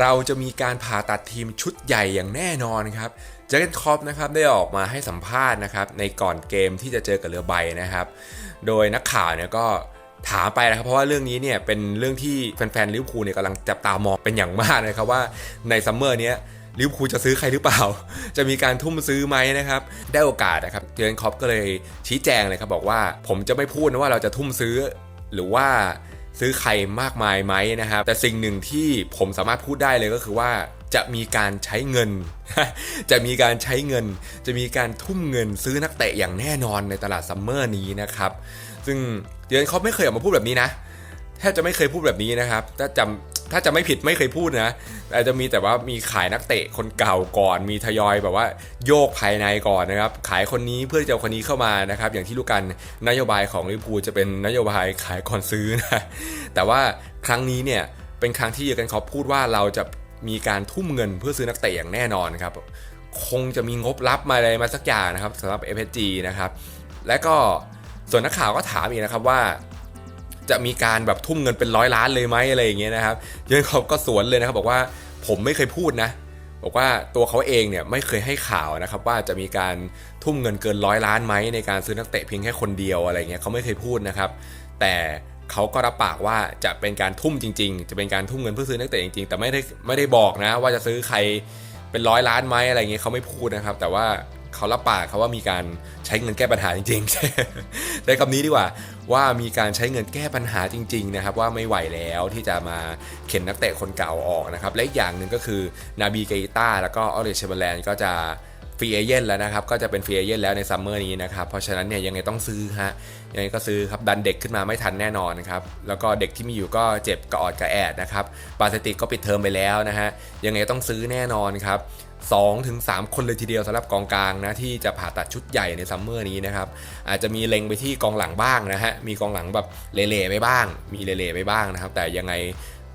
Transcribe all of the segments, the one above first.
เราจะมีการผ่าตัดทีมชุดใหญ่อย่างแน่นอนครับเจเกนคอปนะครับได้ออกมาให้สัมภาษณ์นะครับในก่อนเกมที่จะเจอกับเรือใบนะครับ โดยนักข่าวเนี่ยก็ถามไปนะครับเพราะว่าเรื่องนี้เนี่ยเป็นเรื่องที่แฟนๆลิเวอร์พูลเนี่ยกำลังจับตามองเป็นอย่างมากนะครับว่าในซัมเมอร์เนี้ยลิเวอร์พูลจะซื้อใครหรือเปล่า จะมีการทุ่มซื้อไหมนะครับ ได้โอกาสนะครับเจเกนคอปก็เลยชี้แจงเลยครับบอกว่า ผมจะไม่พูดนะว่าเราจะทุ่มซื้อ หรือว่า ซื้อใครมากมายไหมนะครับ แต่สิ่งหนึ่งที่ผมสามารถพูดได้เลยก็คือว่าจะมีการใช้เงิน จะมีการใช้เงิน จะมีการทุ่มเงินซื้อนักเตะอย่างแน่นอนในตลาดซัมเมอร์นี้นะครับ ซึ่งเดือนเขาไม่เคยออกมาพูดแบบนี้นะแทบจะไม่เคยพูดแบบนี้นะครับ ถ้าจำ ถ้าจะไม่ผิดไม่เคยพูดนะแต่จะมีแต่ว่ามีขายนักเตะคนเก่าก่อน มีทยอยแบบว่าโยกภายในก่อนนะครับ ขายคนนี้เพื่อจะเอาคนนี้เข้ามานะครับ อย่างที่รู้กันนโยบายของลิเวอร์พูลจะเป็นนโยบายขายก่อนซื้อนะ แต่ว่าครั้งนี้เนี่ยเป็นครั้งที่เยอร์เกนคอปพูดว่าเราจะมีการทุ่มเงินเพื่อซื้อนักเตะอย่างแน่นอนครับ คงจะมีงบลับมาอะไรมาสักอย่างนะครับสำหรับ FSG นะครับ และก็ส่วนนักข่าวก็ถามอีกนะครับว่า จะมีการแบบทุ่มเงินเป็นร้อยล้านเลยไหมอะไรอย่างเงี้ยนะครับเยนเขาก็สวนเลยนะครับบอกว่าผมไม่เคยพูดนะบอกว่าตัวเขาเองเนี่ยไม่เคยให้ข่าวนะครับว่าจะมีการทุ่มเงินเกินร้อยล้านไหมในการซื้อนักเตะเพียงแค่คนเดียวอะไรเงี้ยเขาไม่เคยพูดนะครับแต่เขาก็รับปากว่าจะเป็นการทุ่มจริง ๆ จะเป็นการทุ่มเงินเพื่อซื้อนักเตะจริงๆ แต่ไม่ได้ไม่ได้บอกนะว่าจะซื้อใครเป็นร้อยล้านไหมอะไรเงี้ยเขาไม่พูดนะครับ แต่ว่า เขารับปากเขาว่ามีการใช้เงินแก้ปัญหาจริงๆใช้คำนี้ดีกว่าว่ามีการใช้เงินแก้ปัญหาจริง ๆ นะครับ ว่าไม่ไหวแล้วที่จะมาเข็นนักเตะคนเก่าออกนะครับ และอีกอย่างหนึ่งก็คือนาบีเกต้าแล้วก็ออริเชเบแลนก็จะ ฟรีเอเย่นแล้วนะครับ ก็จะเป็นฟรีเอเย่นแล้วในซัมเมอร์นี้นะครับ เพราะฉะนั้นเนี่ยยังไงต้องซื้อฮะ ยังไงก็ซื้อครับ ดันเด็กขึ้นมาไม่ทันแน่นอนนะครับ แล้วก็เด็กที่มีอยู่ก็เจ็บกระออดกระแอดนะครับ ปาสติกก็ปิดเทอมไปแล้วนะฮะ ยังไงต้องซื้อแน่นอนครับ2ถึง3คนเลยทีเดียวสำหรับกองกลางนะที่จะผ่าตัดชุดใหญ่ในซัมเมอร์นี้นะครับอาจจะมีเล็งไปที่กองหลังบ้างนะฮะมีกองหลังแบบเละๆไปบ้าง มีเละๆไปบ้างนะครับ แต่ยังไง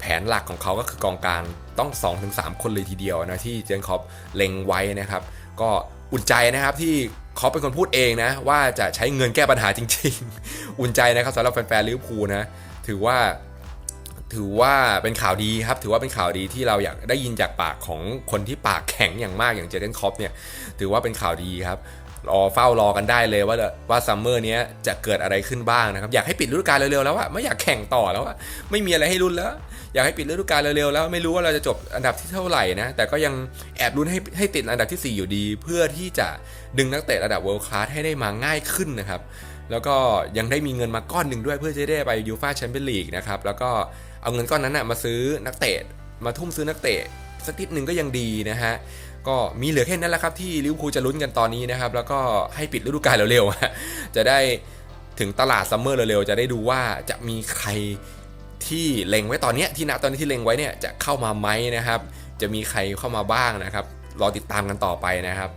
แผนหลักของเขาก็คือกองกลางต้อง 2-3 คนเลยทีเดียวนะที่เจนคอปเล็งไว้นะครับ ก็อุ่นใจนะครับที่เขาเป็นคนพูดเองนะ ว่าจะใช้เงินแก้ปัญหาจริง ๆ อุ่นใจนะครับสำหรับแฟนๆลิเวอร์พูลนะถือว่าถือว่าเป็นข่าวดีครับ ถือว่าเป็นข่าวดีที่เราอยากได้ยินจากปากของคนที่ปากแข็งอย่างมากอย่างเจเดนคอปเนี่ย ถือว่าเป็นข่าวดีครับ รอเฝ้ารอกันได้เลยว่าว่าซัมเมอร์นี้จะเกิดอะไรขึ้นบ้างนะครับ อยากให้ปิดฤดูกาลเร็วๆแล้วอะไม่อยากแข่งต่อแล้วอะไม่มีอะไรให้ลุ้นแล้ว อยากให้ปิดฤดูกาลเร็วๆแล้วไม่รู้ว่าเราจะจบอันดับที่เท่าไหร่นะ แต่ก็ยังแอบลุ้นให้ให้ติดอันดับที่ 4 อยู่ดี เพื่อที่จะดึงนักเตะระดับเวิลด์คลาสให้ได้มาง่ายขึ้นนะครับ แล้วก็ยังได้มีเงินมาก้อนหนึ่งด้วยเพื่อจะได้ไปยูฟ่าแชมเปี้ยนลีกนะครับ แล้วก็เอาเงินก้อนนั้นนะมาซื้อนักเตะมาทุ่มซื้อนักเตะสักนิดหนึ่งก็ยังดีนะฮะก็มีเหลือแค่นั้นแหละครับที่ลิเวอร์พูลจะลุ้นกันตอนนี้นะครับ แล้วก็ให้ปิดฤดูกาลเร็วๆจะได้ถึงตลาดซัมเมอร์เร็วๆจะได้ดูว่าจะมีใคร ที่เล็งไว้ตอนนี้ที่ณตอนนี้ที่เล็งไว้เนี่ยจะเข้ามาไหมนะครับ จะมีใครเข้ามาบ้างนะครับ รอติดตามกันต่อไปนะครับ